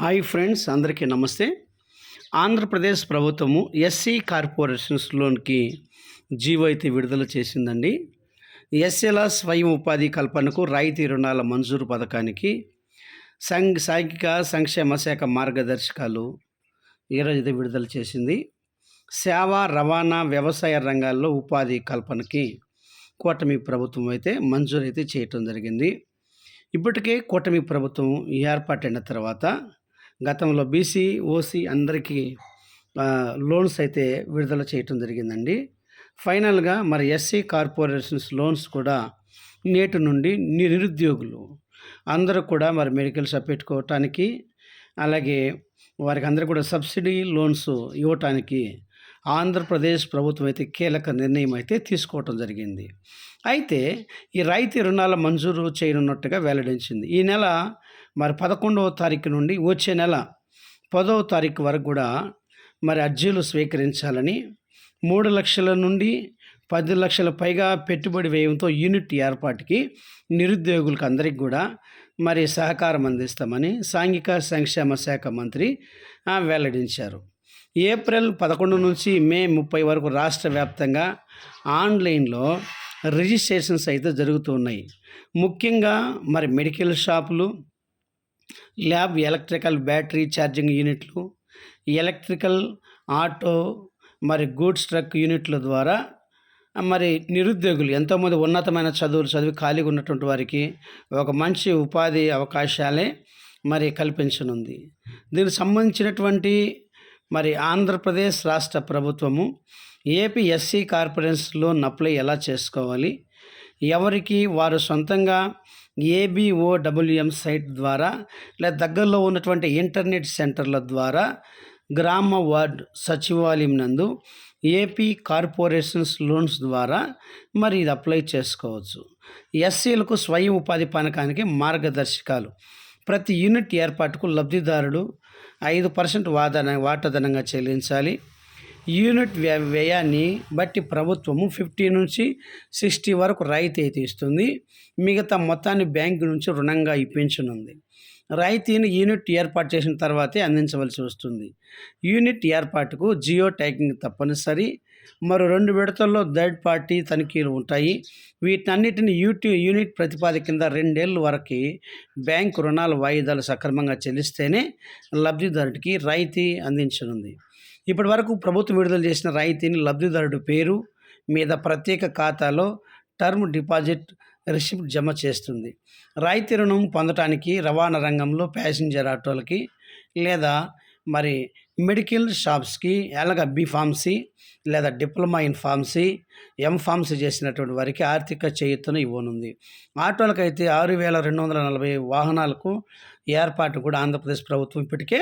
Hi friends అందరికీ నమస్తే. ఆంధ్రప్రదేశ్ ప్రభుత్వము ఎస్సీ కార్పొరేషన్స్ లోన్కి జీవో అయితే విడుదల చేసిందండి. ఎస్సీల స్వయం ఉపాధి కల్పనకు రాయితీ రుణాల మంజూరు పథకానికి సంఘ సాంఘిక సంక్షేమ శాఖ మార్గదర్శకాలు ఈరోజు అయితే విడుదల చేసింది. సేవ రవాణా వ్యవసాయ రంగాల్లో ఉపాధి కల్పనకి కూటమి ప్రభుత్వం అయితే మంజూరు అయితే చేయటం జరిగింది. ఇప్పటికే కూటమి ప్రభుత్వం ఏర్పాటైన తర్వాత గతంలో బీసీ ఓసీ అందరికీ లోన్స్ అయితే విడుదల చేయటం జరిగిందండి. ఫైనల్గా మరి ఎస్సీ కార్పొరేషన్స్ లోన్స్ కూడా నేటి నుండి నిరుద్యోగులు అందరూ కూడా మరి మెడికల్ షాప్ పెట్టుకోవటానికి అలాగే వారికి అందరూ కూడా సబ్సిడీ లోన్స్ ఇవ్వటానికి ఆంధ్రప్రదేశ్ ప్రభుత్వం అయితే కీలక నిర్ణయం అయితే తీసుకోవటం జరిగింది. అయితే ఈ రైతు రుణాల మంజూరు చేయనున్నట్టుగా వెల్లడించింది. ఈ నెల మరి పదకొండవ తారీఖు నుండి వచ్చే నెల పదవ తారీఖు వరకు కూడా మరి అర్జీలు స్వీకరించాలని మూడు లక్షల నుండి పది లక్షల పైగా పెట్టుబడి వ్యయంతో యూనిట్ ఏర్పాటుకి నిరుద్యోగులకు అందరికి కూడా మరి సహకారం అందిస్తామని సాంఘిక సంక్షేమ శాఖ మంత్రి వెల్లడించారు. ఏప్రిల్ పదకొండు నుంచి మే ముప్పై వరకు రాష్ట్ర వ్యాప్తంగా ఆన్లైన్లో రిజిస్ట్రేషన్స్ అయితే జరుగుతున్నాయి ముఖ్యంగా మరి మెడికల్ షాపులు ల్యాబ్ ఎలక్ట్రికల్ బ్యాటరీ ఛార్జింగ్ యూనిట్లు ఎలక్ట్రికల్ ఆటో మరి గూడ్స్ ట్రక్ యూనిట్ల ద్వారా మరి నిరుద్యోగులు ఎంతోమంది ఉన్నతమైన చదువులు చదివి ఖాళీగా ఉన్నటువంటి వారికి ఒక మంచి ఉపాధి అవకాశాలే మరి కల్పించనుంది. దీనికి సంబంధించినటువంటి మరి ఆంధ్రప్రదేశ్ రాష్ట్ర ప్రభుత్వము AP SC corporations loan apply ఎలా చేసుకోవాలి? ఎవరికి వారు సొంతంగా ఏబిఓడబ్ల్యూఎం సైట్ ద్వారా లేదా దగ్గరలో ఉన్నటువంటి ఇంటర్నెట్ సెంటర్ల ద్వారా గ్రామ వార్డ్ సచివాలయం నందు ఏపీ కార్పొరేషన్స్ లోన్స్ ద్వారా మరి ఇది అప్లై చేసుకోవచ్చు. ఎస్సీలకు స్వయం ఉపాధి పథకానికి మార్గదర్శకాలు. ప్రతి యూనిట్ ఏర్పాటుకు లబ్ధిదారుడు ఐదు పర్సెంట్ వాదన వాటాదనంగా చెల్లించాలి. యూనిట్ వ్య వ్యయాన్ని బట్టి ప్రభుత్వము ఫిఫ్టీ నుంచి సిక్స్టీ వరకు రాయితీ అయితే ఇస్తుంది. మిగతా మొత్తాన్ని బ్యాంకు నుంచి రుణంగా ఇప్పించనుంది. రాయితీని యూనిట్ ఏర్పాటు చేసిన తర్వాతే అందించవలసి వస్తుంది. యూనిట్ ఏర్పాటుకు జియో ట్యాగింగ్ తప్పనిసరి. మరో రెండు విడతల్లో థర్డ్ పార్టీ తనిఖీలు ఉంటాయి. వీటన్నిటిని యూటి యూనిట్ ప్రతిపాదిక కింద రెండేళ్ళ వరకు బ్యాంకు రుణాల వాయిదాలు సక్రమంగా చెల్లిస్తేనే లబ్ధిదారుడికి రాయితీ అందించనుంది. ఇప్పటి వరకు ప్రభుత్వం విడుదల చేసిన రాయితీని లబ్ధిదారుడి పేరు మీద ప్రత్యేక ఖాతాలో టర్మ్ డిపాజిట్ రిసిప్ట్ జమ చేస్తుంది. రాయితీ రుణం పొందటానికి రవాణా రంగంలో ప్యాసింజర్ ఆటోలకి లేదా మరి మెడికల్ షాప్స్కి ఎలాగ బీఫార్మసీ లేదా diploma in pharmacy M pharmacy చేసినటువంటి వారికి ఆర్థిక చేయూతను ఇవ్వనుంది. ఆటోలకైతే ఆరు వేల రెండు వందల నలభై వాహనాలకు ఏర్పాటు కూడా ఆంధ్రప్రదేశ్ ప్రభుత్వం ఇప్పటికే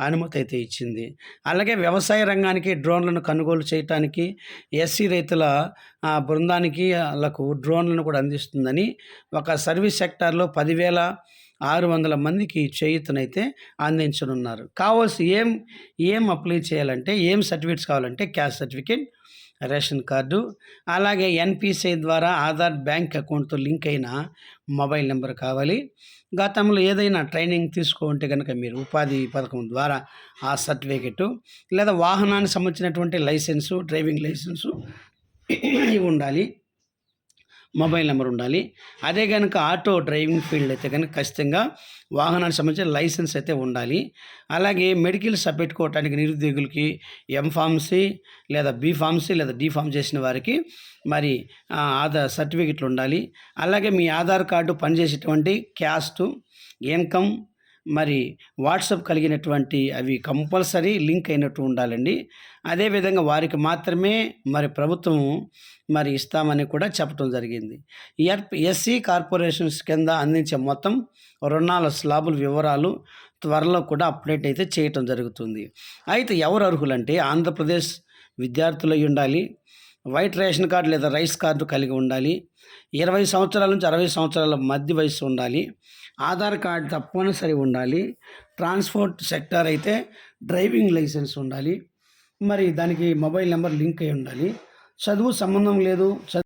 అనుమతి అయితే ఇచ్చింది. అలాగే వ్యవసాయ రంగానికి డ్రోన్లను కొనుగోలు చేయటానికి ఎస్సీ రైతుల బృందానికి వాళ్ళకు డ్రోన్లను కూడా అందిస్తుందని ఒక సర్వీస్ సెక్టార్లో పదివేల ఆరు వందల మందికి చేయూతనైతే అందించనున్నారు. కావాల్సి ఏం ఏం అప్లై చేయాలంటే ఏం సర్టిఫికేట్స్ కావాలంటే క్యాస్ట్ సర్టిఫికేట్ రేషన్ కార్డు అలాగే ఎన్పిసిఐ ద్వారా ఆధార్ బ్యాంక్ అకౌంట్తో లింక్ అయిన మొబైల్ నెంబర్ కావాలి. గతంలో ఏదైనా ట్రైనింగ్ తీసుకుంటే కనుక మీరు ఉపాధి పథకం ద్వారా ఆ సర్టిఫికెట్ లేదా వాహనానికి సంబంధించినటువంటి లైసెన్సు డ్రైవింగ్ లైసెన్సు ఇవి ఉండాలి. మొబైల్ నెంబర్ ఉండాలి. అదే కనుక ఆటో డ్రైవింగ్ ఫీల్డ్ అయితే కనుక ఖచ్చితంగా వాహనానికి సంబంధించిన లైసెన్స్ అయితే ఉండాలి. అలాగే మెడికల్ షాప్ పెట్టుకోవటానికి నిరుద్యోగులకి ఎం ఫార్మసీ లేదా బి ఫార్మసీ లేదా డి ఫార్మ్ చేసిన వారికి మరి ఆధార్ సర్టిఫికెట్లు ఉండాలి. అలాగే మీ ఆధార్ కార్డు పనిచేసేటువంటి క్యాస్టు ఇన్కమ్ మరి వాట్సాప్ కలిగినటువంటి అవి కంపల్సరీ లింక్ అయినట్టు ఉండాలండి. అదేవిధంగా వారికి మాత్రమే మరి ప్రభుత్వం మరి ఇస్తామని కూడా చెప్పడం జరిగింది. ఎర్ ఎస్సీ కార్పొరేషన్స్ కింద అందించే మొత్తం రుణాల స్లాబుల వివరాలు త్వరలో కూడా అప్డేట్ అయితే చేయటం జరుగుతుంది. అయితే ఎవరు అర్హులంటే ఆంధ్రప్రదేశ్ విద్యార్థులు ఉండాలి. వైట్ రేషన్ కార్డు లేదా రైస్ కార్డు కలిగి ఉండాలి. ఇరవై సంవత్సరాల నుంచి అరవై సంవత్సరాల మధ్య వయసు ఉండాలి. ఆధార్ కార్డు తప్పనిసరి ఉండాలి. ట్రాన్స్పోర్ట్ సెక్టార్ అయితే డ్రైవింగ్ లైసెన్స్ ఉండాలి. మరి దానికి మొబైల్ నెంబర్ లింక్ అయి ఉండాలి. చదువు సంబంధం లేదు. చదువు